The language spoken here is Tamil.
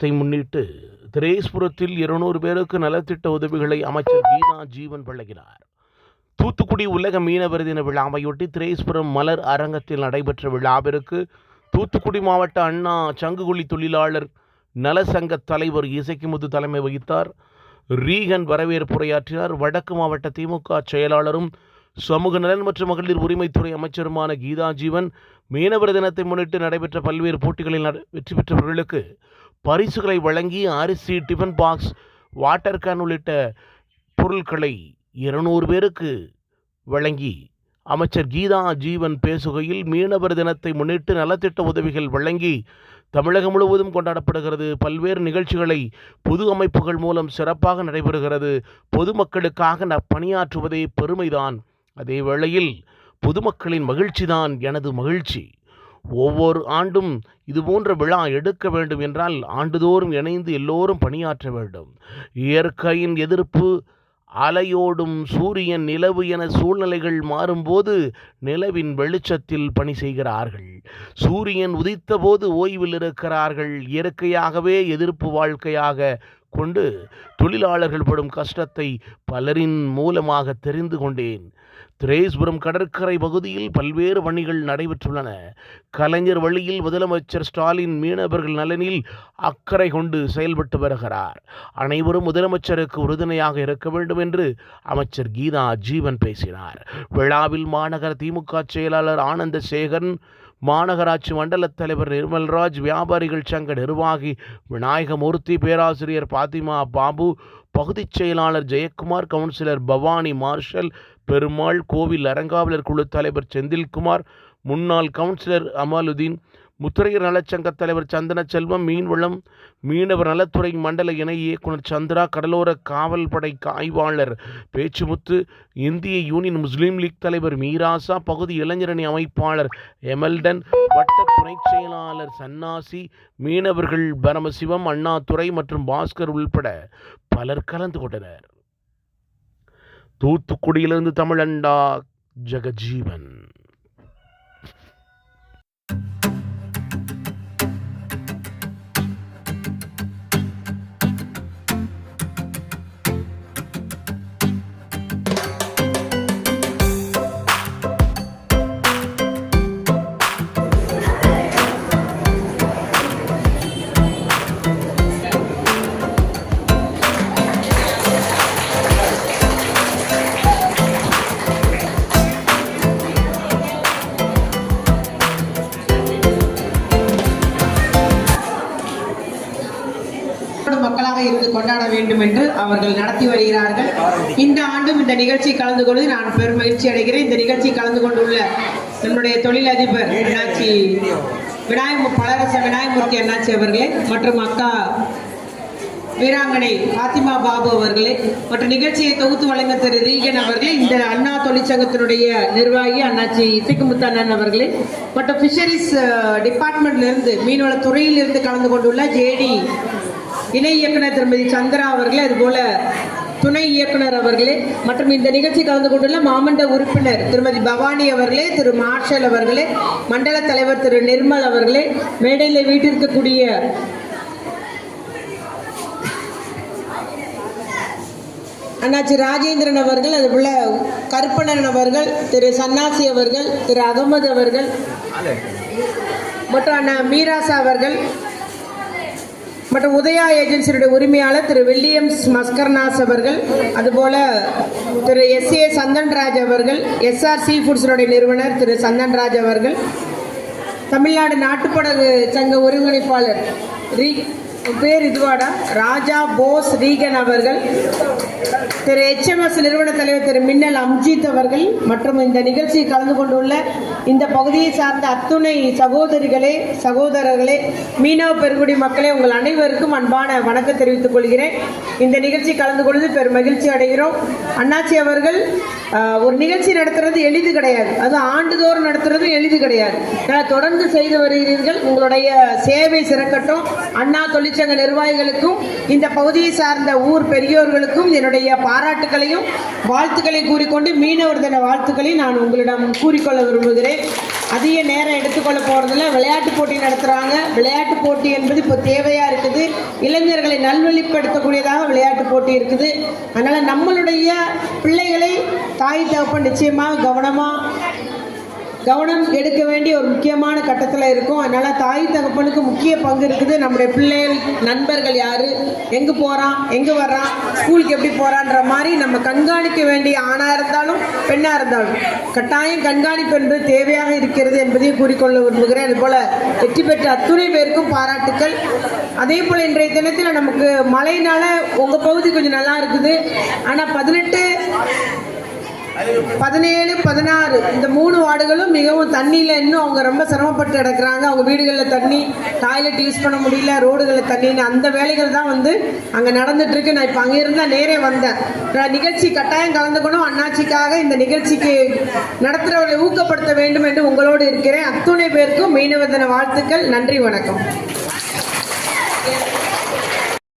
தினத்தை முன்னிட்டு திரேஸ்புரத்தில் இருநூறு பேருக்கு நலத்திட்ட உதவிகளை அமைச்சர் கீதா ஜீவன் வழங்கினார். தூத்துக்குடி உலக மீனவர் தின விழாவையொட்டி திரேஸ்புரம் மலர் அரங்கத்தில் நடைபெற்ற விழாவிற்கு தூத்துக்குடி மாவட்ட அண்ணா சங்குகுழி தொழிலாளர் நலசங்க தலைவர் இசைக்குமுத்து தலைமை வகித்தார். ரீகன் வரவேற்புரையாற்றினார் வடக்கு மாவட்ட திமுக செயலாளரும் சமூக நலன் மற்றும் மகளிர் உரிமைத்துறை அமைச்சருமான கீதா ஜீவன் மீனவர் தினத்தை முன்னிட்டு நடைபெற்ற பல்வேறு போட்டிகளில் வெற்றி பெற்றவர்களுக்கு பரிசுகளை வழங்கி அரிசி டிஃபன் பாக்ஸ் வாட்டர் கேன் உள்ளிட்ட பொருட்களை இருநூறு பேருக்கு வழங்கி அமைச்சர் கீதா ஜீவன் பேசுகையில் மீனவர் தினத்தை முன்னிட்டு நலத்திட்ட உதவிகள் வழங்கி தமிழகம் முழுவதும் கொண்டாடப்படுகிறது. பல்வேறு நிகழ்ச்சிகளை பொது அமைப்புகள் மூலம் சிறப்பாக நடைபெறுகிறது. பொதுமக்களுக்காக ந பணியாற்றுவதே பெருமைதான். அதே வேளையில் பொதுமக்களின் மகிழ்ச்சிதான் எனது மகிழ்ச்சி. ஒவ்வொரு ஆண்டும் இதுபோன்ற விழா எடுக்க வேண்டும் என்றால் ஆண்டுதோறும் இணைந்து எல்லோரும் பணியாற்ற வேண்டும். இயற்கையின் எதிர்ப்பு அலையோடும் சூரியன் நிலவு என சூழ்நிலைகள் மாறும்போது நிலவின் வெளிச்சத்தில் பணி செய்கிறார்கள். சூரியன் உதித்தபோது ஓய்வில் இருக்கிறார்கள். இயற்கையாகவே எதிர்ப்பு வாழ்க்கையாக கொண்டு தொழிலாளர்கள் படும் கஷ்டத்தை பலரின் மூலமாக தெரிந்து கொண்டேன். திரேஸ்புரம் கடற்கரை பகுதியில் பல்வேறு பணிகள் நடைபெற்றுள்ளன. கலைஞர் வழியில் முதலமைச்சர் ஸ்டாலின் மீனவர்கள் நலனில் அக்கறை கொண்டு செயல்பட்டு வருகிறார். அனைவரும் முதலமைச்சருக்கு உறுதுணையாக இருக்க வேண்டும் என்று அமைச்சர் கீதா ஜீவன் பேசினார். விழாவில் மாநகர திமுக செயலாளர் ஆனந்த சேகரன் மாநகராட்சி மண்டல தலைவர் நிர்மல்ராஜ் வியாபாரிகள் சங்க நிர்வாகி விநாயகமூர்த்தி பேராசிரியர் பாத்திமா பாபு பகுதிச் செயலாளர் ஜெயக்குமார் கவுன்சிலர் பவானி மார்ஷல் பெருமாள் கோவில் அரங்காவலர் குழு தலைவர் செந்தில்குமார் முன்னாள் கவுன்சிலர் அமாலுதீன் முத்திரையர் நலச்சங்க தலைவர் சந்தன செல்வம் மீன்வளம் மீனவர் நலத்துறை மண்டல இணை இயக்குனர் சந்திரா கடலோர காவல் படை ஆய்வாளர் பேச்சுமுத்து இந்திய யூனியன் முஸ்லீம் லீக் தலைவர் மீராசா பகுதி இளைஞரணி அமைப்பாளர் எமல்டன் வட்ட துணைச் செயலாளர் சன்னாசி மீனவர்கள் பரமசிவம் அண்ணாதுரை மற்றும் பாஸ்கர் உள்பட பலர் கலந்து கொண்டனர். தூத்துக்குடியிலிருந்து தமிழண்டா ஜெகஜீவன். மக்களாக இருந்து கொண்டாட வேண்டும் என்று அவர்கள் நடத்தி வருகிறார்கள். இந்த ஆண்டும் இந்த நிகழ்ச்சி கலந்து கொண்டு நான் பெரும் மகிழ்ச்சி அடைகிறேன். இந்த நிகழ்ச்சி கலந்து கொண்டுள்ள நம்முடைய தொழிலதிபர் அண்ணாச்சி விநாயக பலரச விநாயகமூர்த்தி அண்ணாச்சி அவர்களே? மற்றும் அக்கா வீராங்கனை பாத்திமா பாபு அவர்களே? மற்றும் நிகழ்ச்சியை தொகுத்து வழங்க திரு ரீகன் அவர்களே? இந்த அண்ணா தொழிற்சங்கத்தினுடைய நிர்வாகி அண்ணாச்சி இசைக்குமுத்து அண்ணன் அவர்களே? மற்றும் ஃபிஷரிஸ் டிபார்ட்மெண்ட்லேருந்து மீன்வள துறையிலிருந்து கலந்து கொண்டுள்ள ஜேடி இணை இயக்குனர் திருமதி சந்திரா அவர்களே அதுபோல துணை இயக்குனர் அவர்களே மற்றும் இந்த நிகழ்ச்சி கலந்து கொண்டுள்ள மாமண்ட உறுப்பினர் திருமதி பவானி அவர்களே திரு மார்ஷல் அவர்களே மண்டல தலைவர் திரு நிர்மல் அவர்களே மேடையில் வீட்டிருக்கக்கூடிய அண்ணாச்சி ராஜேந்திரன் அவர்கள் அது போல கருப்பணன் அவர்கள் திரு சன்னாசி அவர்கள் திரு அகமது அவர்கள் மற்றும் அண்ணா மீராசா அவர்கள் மற்றும் உதயா ஏஜென்சியுடைய உரிமையாளர் திரு வில்லியம்ஸ் மஸ்கர்னாஸ் அவர்கள் அதுபோல திரு எஸ் ஏ சந்தன்ராஜ் அவர்கள் எஸ்ஆர் சி ஃபுட்ஸினுடைய நிறுவனர் திரு சந்தன்ராஜ் அவர்கள் தமிழ்நாடு நாட்டுப்படகு சங்க ஒருங்கிணைப்பாளர் ரீ பேர் இதுவாடா? ராஜா போஸ் ரீகன் அவர்கள். திரு எச்எம்எஸ் நிறுவன தலைவர் திரு மின்னல் அம்ஜித் அவர்கள் மற்றும் இந்த நிகழ்ச்சியில் கலந்து கொண்டுள்ள இந்த பகுதியை சார்ந்த அத்துணை சகோதரிகளே சகோதரர்களே மீனவ பெருங்குடி மக்களே உங்கள் அனைவருக்கும் அன்பான வணக்கம் தெரிவித்துக் கொள்கிறேன். இந்த நிகழ்ச்சி கலந்து கொள்வது பெரும் மகிழ்ச்சி அடைகிறோம். அண்ணாச்சி அவர்கள் ஒரு நிகழ்ச்சி நடத்துறது எளிது கிடையாது. அது ஆண்டுதோறும் நடத்துறது எளிது கிடையாது. தொடர்ந்து செய்து வருகிறீர்கள். உங்களுடைய சேவை சிறக்கட்டும். அண்ணா தொழிற்சங்க நிர்வாகிகளுக்கும் இந்த பகுதியை சார்ந்த ஊர் பெரியோர்களுக்கும் என்னுடைய பாராட்டுகளையும் வாழ்த்துக்களை கூறிக்கொண்டு மீனவர் தின வாழ்த்துக்களையும் நான் உங்களிடம் கூறிக்கொள்ள விரும்புகிறேன். அதிக நேரம் எடுத்துக்கொள்ள போகிறதுல விளையாட்டு போட்டி நடத்துகிறாங்க விளையாட்டு போட்டி என்பது இப்போ தேவையாக இருக்குது. இளைஞர்களை நல்வழிப்படுத்தக்கூடியதாக விளையாட்டு போட்டி இருக்குது. அதனால் நம்மளுடைய பிள்ளைகளை தாய் தகப்பன் நிச்சயமாக கவனமாக கவனம் எடுக்க வேண்டிய ஒரு முக்கியமான கட்டத்தில் இருக்கும். அதனால் தாய் தகப்பனுக்கு முக்கிய பங்கு இருக்குது. நம்முடைய பிள்ளைகள் நண்பர்கள் யார்? எங்கே போகிறான் எங்கே வர்றான்? ஸ்கூலுக்கு எப்படி போகிறான்ற மாதிரி நம்ம கண்காணிக்க வேண்டிய ஆணாக இருந்தாலும் பெண்ணாக இருந்தாலும் கட்டாயம் கண்காணிப்பு என்பது தேவையாக இருக்கிறது என்பதையும் கூறிக்கொள்ள விரும்புகிறேன். அதுபோல் வெற்றி பெற்ற அத்துணை பேருக்கும் பாராட்டுக்கள். அதே போல் இன்றைய தினத்தில் நமக்கு மழையினால் உங்கள் பகுதி கொஞ்சம் நல்லா இருக்குது. ஆனால் பதினெட்டு பதினேழு பதினாறு இந்த மூணு வார்டுகளும் மிகவும் தண்ணியில் இன்னும் அவங்க ரொம்ப சிரமப்பட்டு கிடக்குறாங்க. அவங்க வீடுகளில் தண்ணி டாய்லெட் யூஸ் பண்ண முடியல ரோடுகளில் தண்ணின்னு அந்த வேலைகள் தான் வந்து அங்கே நடந்துட்டுருக்கு. நான் இப்போ அங்கே இருந்தால் நேரே வந்தேன். நான் நிகழ்ச்சி கட்டாயம் கலந்துக்கணும். அண்ணாச்சிக்காக இந்த நிகழ்ச்சிக்கு நடத்துகிறவர்களை ஊக்கப்படுத்த வேண்டும் என்று உங்களோடு இருக்கிறேன். அத்துணை பேருக்கும் மீனவ தின வாழ்த்துக்கள். நன்றி வணக்கம்.